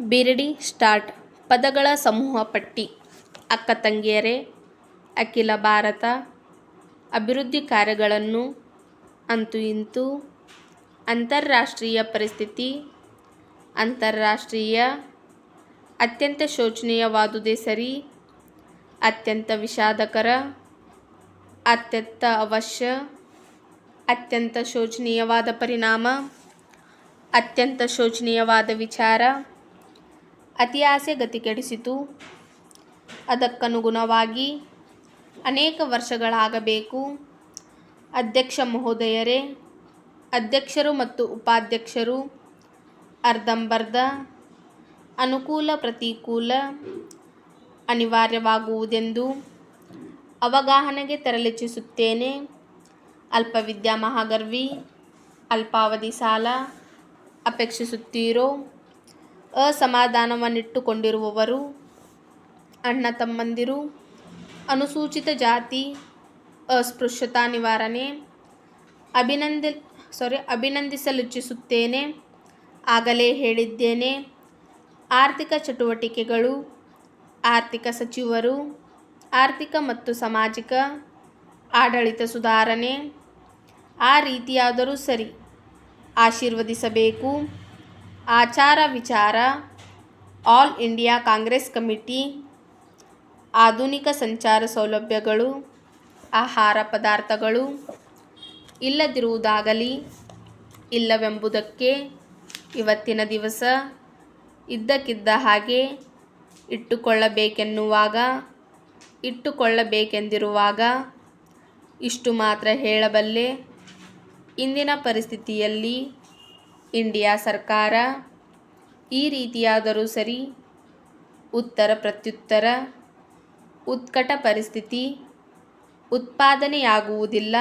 Biradi start. ಪದಗಳ ಸಮೂಹ ಪಟ್ಟಿ. ಅಕ್ಕ ತಂಗಿಯರೇ, ಅಖಿಲ ಭಾರತ. ಅಭಿವೃದ್ಧಿ ಕಾರ್ಯಗಳನ್ನು ಅಂತೂ ಇಂತೂ ಅಂತಾರಾಷ್ಟ್ರೀಯ ಪರಿಸ್ಥಿತಿ, ಅಂತಾರಾಷ್ಟ್ರೀಯ ಅತ್ಯಂತ ಶೋಚನೀಯವಾದುದೇ ಸರಿ, ಅತ್ಯಂತ ವಿಷಾದಕರ, ಅತ್ಯಂತ ಅವಶ್ಯ, ಅತ್ಯಂತ ಶೋಚನೀಯವಾದ ಪರಿಣಾಮ, ಅತ್ಯಂತ ಶೋಚನೀಯವಾದ ವಿಚಾರ. ಅತಿ ಆಸೆ ಗತಿ ಕೆಡಿಸಿತು. ಅದಕ್ಕನುಗುಣವಾಗಿ ಅನೇಕ ವರ್ಷಗಳಾಗಬೇಕು. ಅಧ್ಯಕ್ಷ ಮಹೋದಯರೇ, ಅಧ್ಯಕ್ಷರು ಮತ್ತು ಉಪಾಧ್ಯಕ್ಷರು, ಅರ್ಧಂಬರ್ಧ, ಅನುಕೂಲ ಪ್ರತಿಕೂಲ, ಅನಿವಾರ್ಯವಾಗುವುದೆಂದು ಅವಗಾಹನೆಗೆ ತರಲಿಚ್ಛಿಸುತ್ತೇನೆ ಅಲ್ಪವಿದ್ಯಾ ಮಹಾಗರ್ವಿ, ಅಲ್ಪಾವಧಿ ಸಾಲ, ಅಪೇಕ್ಷಿಸುತ್ತೀರೋ? ಅಸಮಾಧಾನವನ್ನಿಟ್ಟುಕೊಂಡಿರುವವರು, ಅಣ್ಣ ತಮ್ಮಂದಿರು, ಅನುಸೂಚಿತ ಜಾತಿ, ಅಸ್ಪೃಶ್ಯತಾ ನಿವಾರಣೆ, ಅಭಿನಂದಿ ಸಾರಿ ಅಭಿನಂದಿಸಲಿಚ್ಛಿಸುತ್ತೇನೆ, ಆಗಲೇ ಹೇಳಿದ್ದೇನೆ, ಆರ್ಥಿಕ ಚಟುವಟಿಕೆಗಳು, ಆರ್ಥಿಕ ಸಚಿವರು, ಆರ್ಥಿಕ ಮತ್ತು ಸಾಮಾಜಿಕ, ಆಡಳಿತ ಸುಧಾರಣೆ, ಆ ರೀತಿಯಾದರೂ ಸರಿ, ಆಶೀರ್ವದಿಸಬೇಕು. ಆಚಾರ ವಿಚಾರ, ಆಲ್ ಇಂಡಿಯಾ ಕಾಂಗ್ರೆಸ್ ಕಮಿಟಿ, ಆಧುನಿಕ ಸಂಚಾರ ಸೌಲಭ್ಯಗಳು, ಆಹಾರ ಪದಾರ್ಥಗಳು ಇಲ್ಲದಿರುವುದಾಗಲಿ, ಇಲ್ಲವೆಂಬುದಕ್ಕೆ ಇವತ್ತಿನ ದಿವಸ ಇದ್ದಕ್ಕಿದ್ದ ಹಾಗೆ ಇಟ್ಟುಕೊಳ್ಳಬೇಕೆನ್ನುವಾಗ, ಇಟ್ಟುಕೊಳ್ಳಬೇಕೆಂದಿರುವಾಗ ಇಷ್ಟು ಮಾತ್ರ ಹೇಳಬಲ್ಲೆ, ಇಂದಿನ ಪರಿಸ್ಥಿತಿಯಲ್ಲಿ ಇಂಡಿಯಾ ಸರ್ಕಾರ ಈ ರೀತಿಯಾದರೂ ಸರಿ ಉತ್ತರ ಪ್ರತ್ಯುತ್ತರ ಉತ್ಕಟ ಪರಿಸ್ಥಿತಿ ಉತ್ಪಾದನೆಯಾಗುವುದಿಲ್ಲ.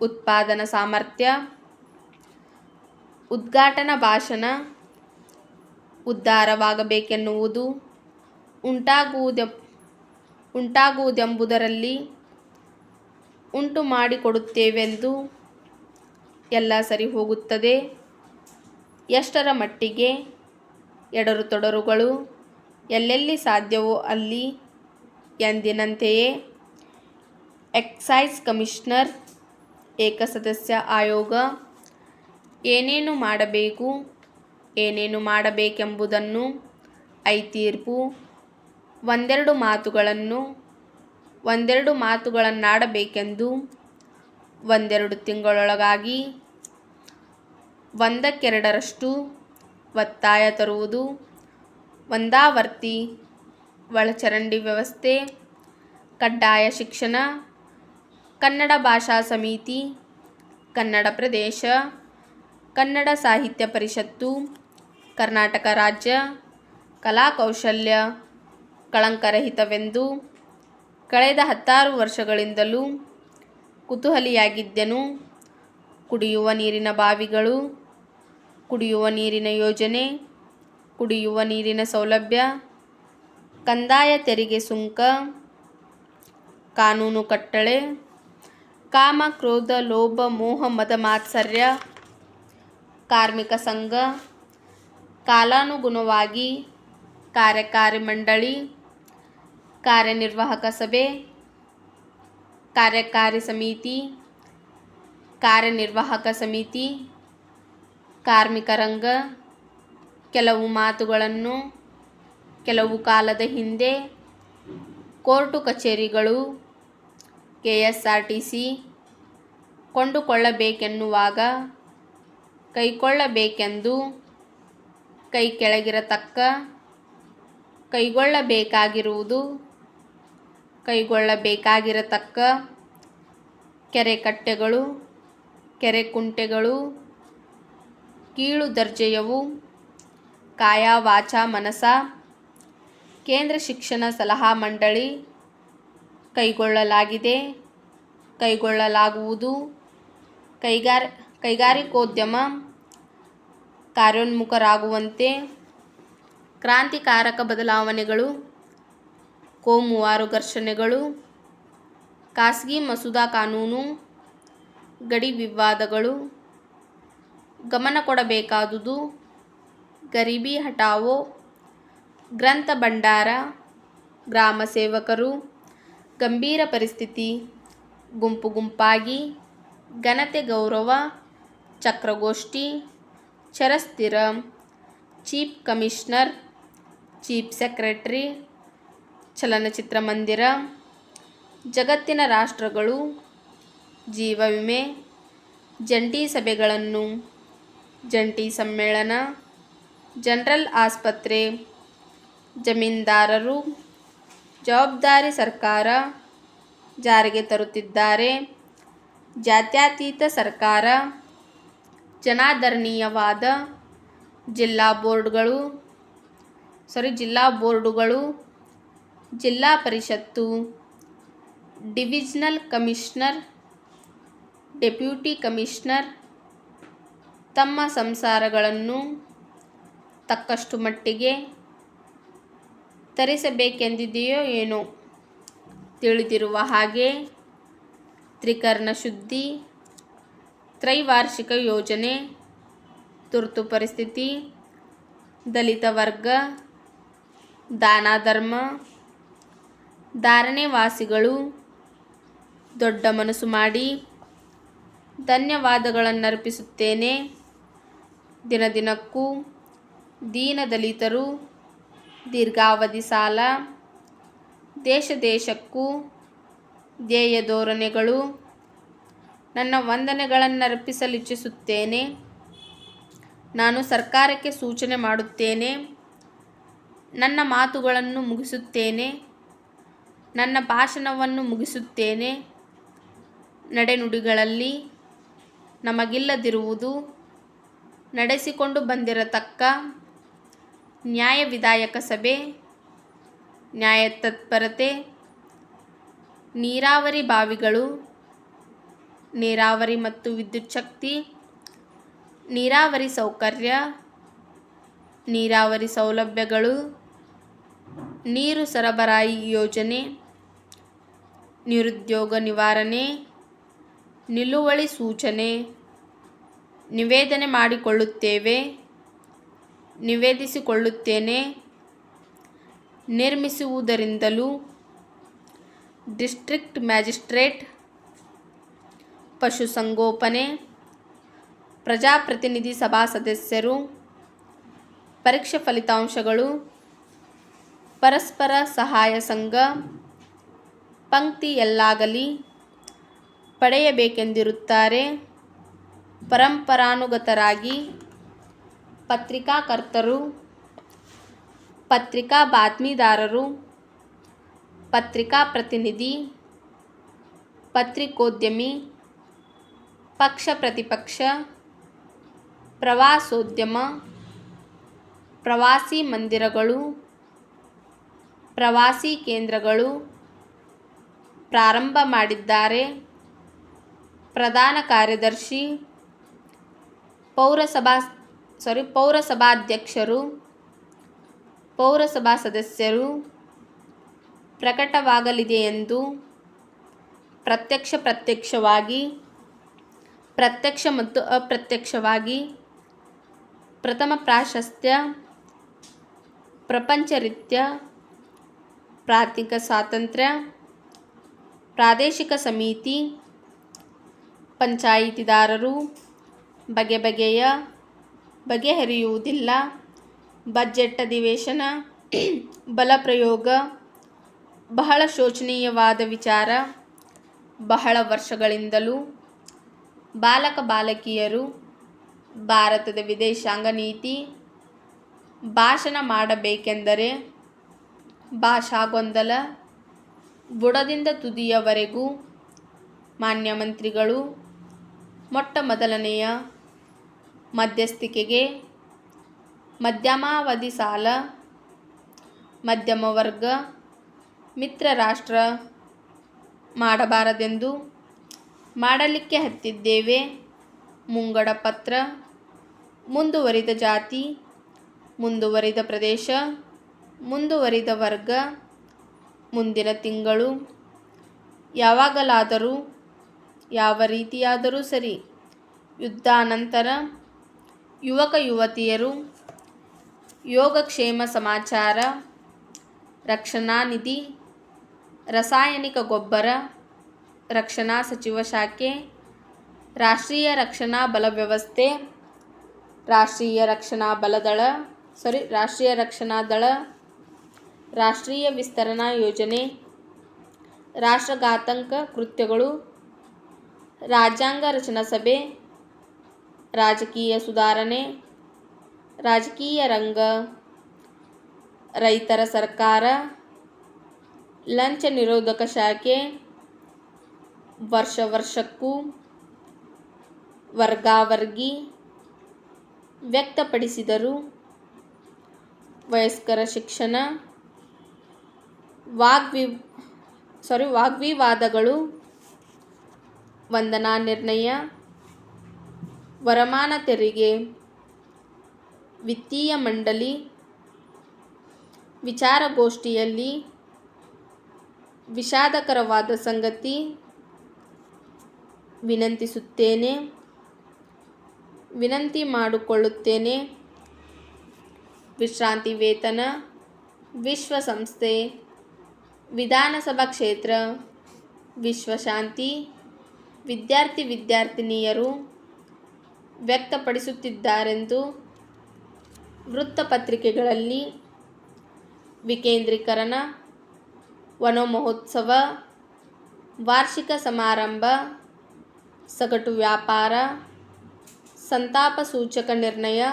ಉತ್ಪಾದನಾ ಸಾಮರ್ಥ್ಯ, ಉದ್ಘಾಟನಾ ಭಾಷಣ ಉದ್ಧಾರವಾಗಬೇಕೆನ್ನುವುದು ಉಂಟಾಗುವುದೆ, ಉಂಟಾಗುವುದೆಂಬುದರಲ್ಲಿ ಉಂಟು ಮಾಡಿಕೊಡುತ್ತೇವೆಂದು ಎಲ್ಲ ಸರಿ ಹೋಗುತ್ತದೆ. ಎಷ್ಟರ ಮಟ್ಟಿಗೆ ಎಡರು ತೊಡರುಗಳು? ಎಲ್ಲೆಲ್ಲಿ ಸಾಧ್ಯವೋ ಅಲ್ಲಿ ಎಂದಿನಂತೆಯೇ ಎಕ್ಸೈಸ್ ಕಮಿಷನರ್, ಏಕಸದಸ್ಯ ಆಯೋಗ ಏನೇನು ಮಾಡಬೇಕು, ಏನೇನು ಮಾಡಬೇಕೆಂಬುದನ್ನು ಐ ತೀರ್ಪು, ಒಂದೆರಡು ಮಾತುಗಳನ್ನು, ಒಂದೆರಡು ಮಾತುಗಳನ್ನಾಡಬೇಕೆಂದು, ಒಂದೆರಡು ತಿಂಗಳೊಳಗಾಗಿ ಒಂದಕ್ಕೆರಡರಷ್ಟು ಒತ್ತಾಯ ತರುವುದು. ಒಂದಾವರ್ತಿ ಒಳಚರಂಡಿ ವ್ಯವಸ್ಥೆ, ಕಡ್ಡಾಯ ಶಿಕ್ಷಣ, ಕನ್ನಡ ಭಾಷಾ ಸಮಿತಿ, ಕನ್ನಡ ಪ್ರದೇಶ, ಕನ್ನಡ ಸಾಹಿತ್ಯ ಪರಿಷತ್ತು, ಕರ್ನಾಟಕ ರಾಜ್ಯ ಕಲಾಕೌಶಲ್ಯ ಕಳಂಕರಹಿತವೆಂದು ಕಳೆದ ಹತ್ತಾರು ವರ್ಷಗಳಿಂದಲೂ ಕುತೂಹಲಿಯಾಗಿದ್ದೆನು. ಕುಡಿಯುವ ನೀರಿನ ಬಾವಿಗಳು ಕುಡಿಯುವ ನೀರಿನ ಯೋಜನೆ, ಕುಡಿಯುವ ನೀರಿನ ಸೌಲಭ್ಯ, ಕಂದಾಯ ತೆರಿಗೆ ಸುಂಕ, ಕಾನೂನು ಕಟ್ಟಳೆ, ಕಾಮ, ಕ್ರೋಧ, ಲೋಭ, ಮೋಹ, ಮದ, ಮಾತ್ಸರ್ಯ, ಕಾರ್ಮಿಕ ಸಂಘ, ಕಾಲಾನುಗುಣವಾಗಿ ಕಾರ್ಯಕಾರಿ ಮಂಡಳಿ, ಕಾರ್ಯನಿರ್ವಾಹಕ ಸಭೆ, ಕಾರ್ಯಕಾರಿ ಸಮಿತಿ, ಕಾರ್ಯನಿರ್ವಾಹಕ ಸಮಿತಿ ಕಾರ್ಮಿಕ ರಂಗ, ಕೆಲವು ಮಾತುಗಳನ್ನು ಕೆಲವು ಕಾಲದ ಹಿಂದೆ ಕೋರ್ಟು ಕಚೇರಿಗಳು, K S R T C ಕೊಂಡುಕೊಳ್ಳಬೇಕೆನ್ನುವಾಗ, ಕೈಕೊಳ್ಳಬೇಕೆಂದು ಕೈ ಕೆಳಗಿರತಕ್ಕ, ಕೈಗೊಳ್ಳಬೇಕಾಗಿರುವುದು, ಕೈಗೊಳ್ಳಬೇಕಾಗಿರತಕ್ಕ ಕೆರೆ ಕಟ್ಟೆಗಳು, ಕೆರೆ ಕುಂಟೆಗಳು ಕೀಳು ದರ್ಜೆಯವು ಕಾಯ ವಾಚ ಮನಸ, ಕೇಂದ್ರ ಶಿಕ್ಷಣ ಸಲಹಾ ಮಂಡಳಿ ಕೈಗೊಳ್ಳಲಾಗಿದೆ. ಕೈಗೊಳ್ಳಲಾಗುವುದು. ಕೈಗಾರ, ಕೈಗಾರಿಕೋದ್ಯಮ ಕಾರ್ಯೋನ್ಮುಖರಾಗುವಂತೆ ಕ್ರಾಂತಿಕಾರಕ ಬದಲಾವಣೆಗಳು, ಕೋಮುವಾರು ಘರ್ಷಣೆಗಳು, ಖಾಸಗಿ ಮಸೂದಾ ಕಾನೂನು, ಗಡಿ ವಿವಾದಗಳು ಗಮನ ಕೊಡಬೇಕಾದುದು ಗರೀಬಿ ಹಟಾವೋ ಗ್ರಂಥ ಭಂಡಾರ, ಗ್ರಾಮ ಸೇವಕರು, ಗಂಭೀರ ಪರಿಸ್ಥಿತಿ, ಗುಂಪು ಗುಂಪಾಗಿ, ಘನತೆ ಗೌರವ, ಚಕ್ರಗೋಷ್ಠಿ, ಚರಸ್ಥಿರ, ಚೀಫ್ ಕಮಿಷನರ್, ಚೀಫ್ ಸೆಕ್ರೆಟರಿ, ಚಲನಚಿತ್ರ ಮಂದಿರ, ಜಗತ್ತಿನ ರಾಷ್ಟ್ರಗಳು, ಜೀವ ವಿಮೆ, ಜಂಟಿ ಸಭೆಗಳನ್ನು ಜಂಟಿ ಸಮ್ಮೇಳನ, ಜನರಲ್ ಆಸ್ಪತ್ರೆ, ಜಮೀನ್ದಾರರು, ಜವಾಬ್ದಾರಿ ಸರ್ಕಾರ ಜಾರಿಗೆ ತರುತ್ತಿದ್ದಾರೆ. ಜಾತ್ಯತೀತ ಸರ್ಕಾರ, ಜನಾದರಣೀಯವಾದ ಜಿಲ್ಲಾ ಬೋರ್ಡ್ಗಳು ಸಾರಿ ಜಿಲ್ಲಾ ಬೋರ್ಡುಗಳು, ಜಿಲ್ಲಾ ಪರಿಷತ್ತು ಡಿವಿಷನಲ್ ಕಮಿಷ್ನರ್, ಡೆಪ್ಯೂಟಿ ಕಮಿಷನರ್ ತಮ್ಮ ಸಂಸಾರಗಳನ್ನು ತಕ್ಕಷ್ಟು ಮಟ್ಟಿಗೆ ತರಿಸಬೇಕೆಂದಿದೆಯೋ ಏನೋ ತಿಳಿದಿರುವ ಹಾಗೆ ತ್ರಿಕರ್ಣ ಶುದ್ಧಿ, ತ್ರೈವಾರ್ಷಿಕ ಯೋಜನೆ, ತುರ್ತು ಪರಿಸ್ಥಿತಿ, ದಲಿತ ವರ್ಗ, ದಾನ ಧರ್ಮ ಧಾರಣೆ ವಾಸಿಗಳು ದೊಡ್ಡ ಮನಸ್ಸು ಮಾಡಿ ಧನ್ಯವಾದಗಳನ್ನರ್ಪಿಸುತ್ತೇನೆ. ದಿನ ದಿನಕ್ಕೂ ದೀನ ದಲಿತರು ದೀರ್ಘಾವಧಿ ಸಾಲ, ದೇಶ ದೇಶಕ್ಕೂ ಧ್ಯೇಯ ಧೋರಣೆಗಳು, ನನ್ನ ವಂದನೆಗಳನ್ನರ್ಪಿಸಲಿಚ್ಛಿಸುತ್ತೇನೆ. ನಾನು ಸರ್ಕಾರಕ್ಕೆ ಸೂಚನೆ ಮಾಡುತ್ತೇನೆ. ನನ್ನ ಮಾತುಗಳನ್ನು ಮುಗಿಸುತ್ತೇನೆ. ನನ್ನ ಭಾಷಣವನ್ನು ಮುಗಿಸುತ್ತೇನೆ. ನಡೆನುಡಿಗಳಲ್ಲಿ ನಮಗಿಲ್ಲದಿರುವುದು ನಡೆಸಿಕೊಂಡು ಬಂದಿರತಕ್ಕ ನ್ಯಾಯ ವಿಧಾಯಕ ಸಭೆ ನ್ಯಾಯತತ್ಪರತೆ ನೀರಾವರಿ ಬಾವಿಗಳು, ನೀರಾವರಿ ಮತ್ತು ವಿದ್ಯುತ್ ಶಕ್ತಿ, ನೀರಾವರಿ ಸೌಕರ್ಯ, ನೀರಾವರಿ ಸೌಲಭ್ಯಗಳು, ನೀರು ಸರಬರಾಯಿ ಯೋಜನೆ, ನಿರುದ್ಯೋಗ ನಿವಾರಣೆ, ನಿಲುವಳಿ ಸೂಚನೆ. ನಿವೇದನೆ ಮಾಡಿಕೊಳ್ಳುತ್ತೇವೆ. ನಿವೇದಿಸಿಕೊಳ್ಳುತ್ತೇನೆ. ನಿರ್ಮಿಸುವುದರಿಂದಲೂ ಡಿಸ್ಟ್ರಿಕ್ಟ್ ಮ್ಯಾಜಿಸ್ಟ್ರೇಟ್ ಪಶುಸಂಗೋಪನೆ, ಪ್ರಜಾಪ್ರತಿನಿಧಿ ಸಭಾ ಸದಸ್ಯರು, ಪರೀಕ್ಷೆ ಫಲಿತಾಂಶಗಳು, ಪರಸ್ಪರ ಸಹಾಯ ಸಂಘ ಪಂಕ್ತಿಯಲ್ಲಾಗಲಿ ಪಡೆಯಬೇಕೆಂದಿರುತ್ತಾರೆ. ಪರಂಪರಾನುಗತರಾಗಿ ಪತ್ರಿಕಾಕರ್ತರು ಪತ್ರಿಕಾ ಬಾತ್ಮೀದಾರರು ಪತ್ರಿಕಾ ಪ್ರತಿನಿಧಿ ಪತ್ರಿಕೋದ್ಯಮಿ, ಪಕ್ಷ ಪ್ರತಿಪಕ್ಷ, ಪ್ರವಾಸೋದ್ಯಮ, ಪ್ರವಾಸಿ ಮಂದಿರಗಳು, ಪ್ರವಾಸಿ ಕೇಂದ್ರಗಳು ಪ್ರಾರಂಭ ಮಾಡಿದ್ದಾರೆ. ಪ್ರಧಾನ ಕಾರ್ಯದರ್ಶಿ ಪೌರಸಭಾ ಸಾರಿ ಪೌರಸಭಾಧ್ಯಕ್ಷರು, ಪೌರಸಭಾ ಸದಸ್ಯರು ಪ್ರಕಟವಾಗಲಿದೆಯೆಂದು ಪ್ರತ್ಯಕ್ಷ ಪ್ರತ್ಯಕ್ಷವಾಗಿ, ಪ್ರತ್ಯಕ್ಷ ಮತ್ತು ಅಪ್ರತ್ಯಕ್ಷವಾಗಿ ಪ್ರಥಮ ಪ್ರಾಶಸ್ತ್ಯ ಪ್ರಪಂಚರಿತ್ಯ ಪ್ರಾಥಮಿಕ ಸ್ವಾತಂತ್ರ್ಯ, ಪ್ರಾದೇಶಿಕ ಸಮಿತಿ, ಪಂಚಾಯಿತಿದಾರರು ಬಗೆ ಬಗೆಯ ಬಗೆಹರಿಯುವುದಿಲ್ಲ ಬಜೆಟ್ ಅಧಿವೇಶನ ಬಲಪ್ರಯೋಗ ಬಹಳ ಶೋಚನೀಯವಾದ ವಿಚಾರ. ಬಹಳ ವರ್ಷಗಳಿಂದಲೂ ಬಾಲಕ ಬಾಲಕಿಯರು, ಭಾರತದ ವಿದೇಶಾಂಗ ನೀತಿ, ಭಾಷಣ ಮಾಡಬೇಕೆಂದರೆ ಭಾಷಾ ಗೊಂದಲ ಬುಡದಿಂದ ತುದಿಯವರೆಗೂ ಮಾನ್ಯ ಮಂತ್ರಿಗಳು ಮೊಟ್ಟ ಮೊದಲನೆಯ ಮಧ್ಯಸ್ಥಿಕೆಗೆ, ಮಧ್ಯಮಾವಧಿ ಸಾಲ ಮಧ್ಯಮ ವರ್ಗ ಮಿತ್ರ ರಾಷ್ಟ್ರ ಮಾಡಬಾರದೆಂದು ಮಾಡಲಿಕ್ಕೆ ಹತ್ತಿದ್ದೇವೆ. ಮುಂಗಡ ಪತ್ರ, ಮುಂದುವರಿದ ಜಾತಿ, ಮುಂದುವರಿದ ಪ್ರದೇಶ, ಮುಂದುವರಿದ ವರ್ಗ, ಮುಂದಿನ ತಿಂಗಳು, ಯಾವಾಗಲಾದರೂ, ಯಾವ ರೀತಿಯಾದರೂ ಸರಿ, ಯುದ್ಧಾನಂತರ ಯುವಕ ಯುವತಿಯರು ಯೋಗಕ್ಷೇಮ ಸಮಾಚಾರ, ರಕ್ಷಣಾ ನಿಧಿ, ರಾಸಾಯನಿಕ ಗೊಬ್ಬರ, ರಕ್ಷಣಾ ಸಚಿವ ಶಾಖೆ, ರಾಷ್ಟ್ರೀಯ ರಕ್ಷಣಾ ಬಲ ವ್ಯವಸ್ಥೆ, ರಾಷ್ಟ್ರೀಯ ರಕ್ಷಣಾ ಬಲದಳ ಸಾರಿ ರಾಷ್ಟ್ರೀಯ ರಕ್ಷಣಾ ದಳ, ರಾಷ್ಟ್ರೀಯ ವಿಸ್ತರಣಾ ಯೋಜನೆ, ರಾಷ್ಟ್ರಘಾತಂಕ ಕೃತ್ಯಗಳು, ರಾಜ್ಯಾಂಗ ರಚನಾ ಸಭೆ ರಾಜಕೀಯ ಸುಧಾರಣೆ, ರಾಜಕೀಯ ರಂಗ, ರೈತರ ಸರ್ಕಾರ, ಲಂಚ ನಿರೋಧಕ ಶಾಖೆ, ವರ್ಷ ವರ್ಷಕ್ಕೂ ವರ್ಗಾವರ್ಗಿ ವ್ಯಕ್ತಪಡಿಸಿದರು. ವಯಸ್ಕರ ಶಿಕ್ಷಣ, ವಾಗ್ವಿ ಸಾರಿ ವಾಗ್ವಿವಾದಗಳು, ವಂದನಾ ನಿರ್ಣಯ ವರಮಾನ ತೆರಿಗೆ, ವಿತ್ತೀಯ ಮಂಡಳಿ, ವಿಚಾರಗೋಷ್ಠಿಯಲ್ಲಿ ವಿಷಾದಕರವಾದ ಸಂಗತಿ ವಿನಂತಿಸುತ್ತೇನೆ. ವಿನಂತಿ ಮಾಡಿಕೊಳ್ಳುತ್ತೇನೆ. ವಿಶ್ರಾಂತಿ ವೇತನ ವಿಶ್ವಸಂಸ್ಥೆ, ವಿಧಾನಸಭಾ ಕ್ಷೇತ್ರ, ವಿಶ್ವಶಾಂತಿ, ವಿದ್ಯಾರ್ಥಿ ವಿದ್ಯಾರ್ಥಿನಿಯರು ವ್ಯಕ್ತಪಡಿಸುತ್ತಿದ್ದಾರೆಂದು ವೃತ್ತಪತ್ರಿಕೆಗಳಲ್ಲಿ ವಿಕೇಂದ್ರೀಕರಣ, ವನಮಹೋತ್ಸವ, ವಾರ್ಷಿಕ ಸಮಾರಂಭ, ಸಗಟು ವ್ಯಾಪಾರ, ಸಂತಾಪ ಸೂಚಕ ನಿರ್ಣಯ,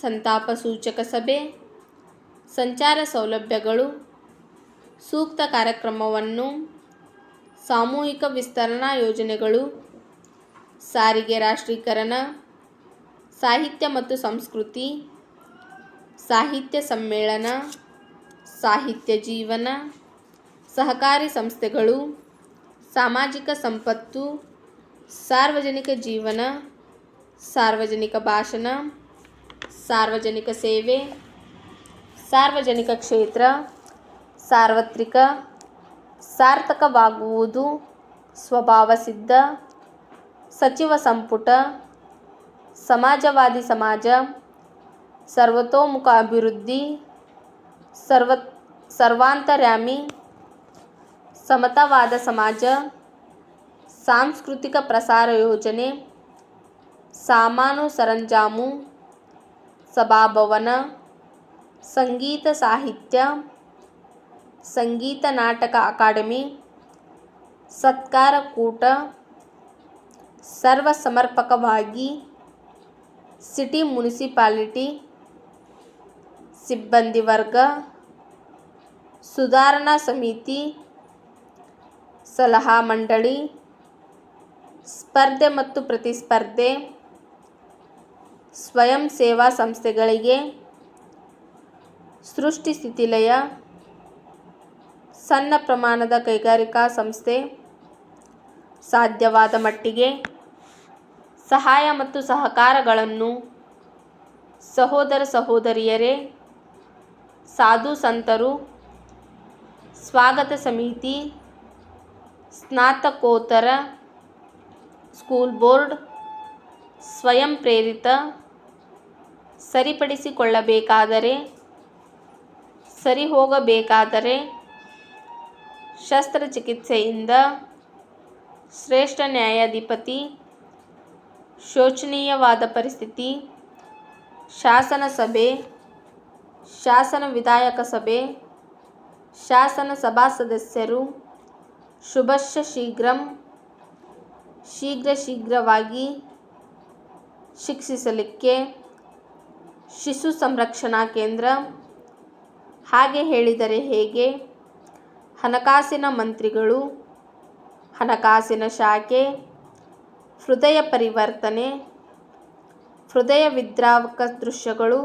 ಸಂತಾಪ ಸೂಚಕ ಸಭೆ, ಸಂಚಾರ ಸೌಲಭ್ಯಗಳು, ಸೂಕ್ತ ಕಾರ್ಯಕ್ರಮವನ್ನು, ಸಾಮೂಹಿಕ ವಿಸ್ತರಣಾ ಯೋಜನೆಗಳು ಸಾರಿಗೆ, ರಾಷ್ಟ್ರೀಕರಣ, ಸಾಹಿತ್ಯ ಮತ್ತು ಸಂಸ್ಕೃತಿ, ಸಾಹಿತ್ಯ ಸಮ್ಮೇಳನ, ಸಾಹಿತ್ಯ ಜೀವನ, ಸಹಕಾರಿ ಸಂಸ್ಥೆಗಳು, ಸಾಮಾಜಿಕ ಸಂಪತ್ತು, ಸಾರ್ವಜನಿಕ ಜೀವನ, ಸಾರ್ವಜನಿಕ ಭಾಷಣ, ಸಾರ್ವಜನಿಕ ಸೇವೆ, ಸಾರ್ವಜನಿಕ ಕ್ಷೇತ್ರ, ಸಾರ್ವತ್ರಿಕ, ಸಾರ್ಥಕವಾಗುವುದು, ಸ್ವಭಾವಸಿದ್ಧ ಸಚಿವ ಸಂಪುಟ ಸಮಾಜವಾದಿ ಸಮಾಜ ಸರ್ವತೋಮುಖ ಅಭಿವೃದ್ಧಿ ಸರ್ವ ಸರ್ವಾಂತರ್ಯಾಮಿ ಸಮತಾವಾದ ಸಮಾಜ ಸಾಂಸ್ಕೃತಿಕ ಪ್ರಸಾರ ಯೋಜನೆ ಸಾಮಾನು ಸರಂಜಾಮು ಸಭಾಭವನ ಸಂಗೀತ ಸಾಹಿತ್ಯ ಸಂಗೀತ ನಾಟಕ ಅಕಾಡೆಮಿ ಸತ್ಕಾರ ಕೂಟ ಸರ್ವಸಮರ್ಪಕವಾಗಿ ಸಿಟಿ ಮುನಿಸಿಪಾಲಿಟಿ ಸಿಬ್ಬಂದಿ ವರ್ಗ, ಸುಧಾರಣಾ ಸಮಿತಿ, ಸಲಹಾ ಮಂಡಳಿ, ಸ್ಪರ್ಧೆ ಮತ್ತು ಪ್ರತಿಸ್ಪರ್ಧೆ, ಸ್ವಯಂ ಸೇವಾ ಸಂಸ್ಥೆಗಳಿಗೆ ಸೃಷ್ಟಿ ಸ್ಥಿತಿಲಯ, ಸಣ್ಣ ಪ್ರಮಾಣದ ಕೈಗಾರಿಕಾ ಸಂಸ್ಥೆ ಸಾಧ್ಯವಾದ ಮಟ್ಟಿಗೆ ಸಹಾಯ ಮತ್ತು ಸಹಕಾರಗಳನ್ನು ಸಹೋದರ ಸಹೋದರಿಯರೇ, ಸಾಧು ಸಂತರು, ಸ್ವಾಗತ ಸಮಿತಿ, ಸ್ನಾತಕೋತ್ತರ ಸ್ಕೂಲ್ ಬೋರ್ಡ್, ಸ್ವಯಂ ಪ್ರೇರಿತ, ಸರಿಪಡಿಸಿಕೊಳ್ಳಬೇಕಾದರೆ ಸರಿ ಹೋಗಬೇಕಾದರೆ ಶಸ್ತ್ರಚಿಕಿತ್ಸೆಯಿಂದ ಶ್ರೇಷ್ಠ ನ್ಯಾಯಾಧಿಪತಿ ಶೋಚನೀಯವಾದ ಪರಿಸ್ಥಿತಿ. ಶಾಸನ ಸಭೆ, ಶಾಸನ ವಿಧಾಯಕ ಸಭೆ, ಶಾಸನ ಸಭಾ ಸದಸ್ಯರು ಶುಭಶ್ಯ ಶೀಘ್ರಂ, ಶೀಘ್ರ ಶೀಘ್ರವಾಗಿ ಶಿಕ್ಷಿಸಲಿಕ್ಕೆ ಶಿಶು ಸಂರಕ್ಷಣಾ ಕೇಂದ್ರ. ಹಾಗೆ ಹೇಳಿದರೆ ಹೇಗೆ? ಹಣಕಾಸಿನ ಮಂತ್ರಿಗಳು, ಹಣಕಾಸಿನ ಶಾಖೆ ಹೃದಯ ಪರಿವರ್ತನೆ, ಹೃದಯ ವಿದ್ರಾವಕ ದೃಶ್ಯಗಳು,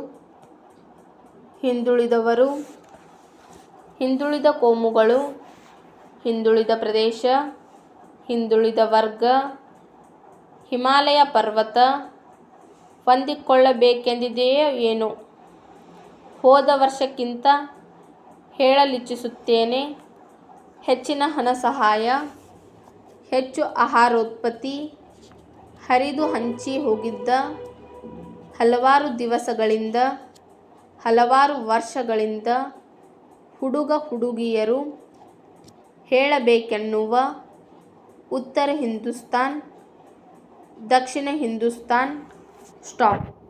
ಹಿಂದುಳಿದವರು, ಹಿಂದುಳಿದ ಕೋಮುಗಳು, ಹಿಂದುಳಿದ ಪ್ರದೇಶ, ಹಿಂದುಳಿದ ವರ್ಗ, ಹಿಮಾಲಯ ಪರ್ವತ, ಹೊಂದಿಕೊಳ್ಳಬೇಕೆಂದಿದೆಯೋ ಏನು? ಹೋದ ವರ್ಷಕ್ಕಿಂತ ಹೇಳಲಿಚ್ಛಿಸುತ್ತೇನೆ ಹೆಚ್ಚಿನ ಹಣ ಸಹಾಯ, ಹೆಚ್ಚು ಆಹಾರೋತ್ಪತ್ತಿ ಹರಿದು ಹಂಚಿ ಹೋಗಿದ್ದ ಹಲವಾರು ದಿವಸಗಳಿಂದ, ಹಲವಾರು ವರ್ಷಗಳಿಂದ ಹುಡುಗ ಹುಡುಗಿಯರು ಹೇಳಬೇಕೆನ್ನುವ ಉತ್ತರ ಹಿಂದೂಸ್ತಾನ್, ದಕ್ಷಿಣ ಹಿಂದೂಸ್ತಾನ್ ಸ್ಟಾಪ್.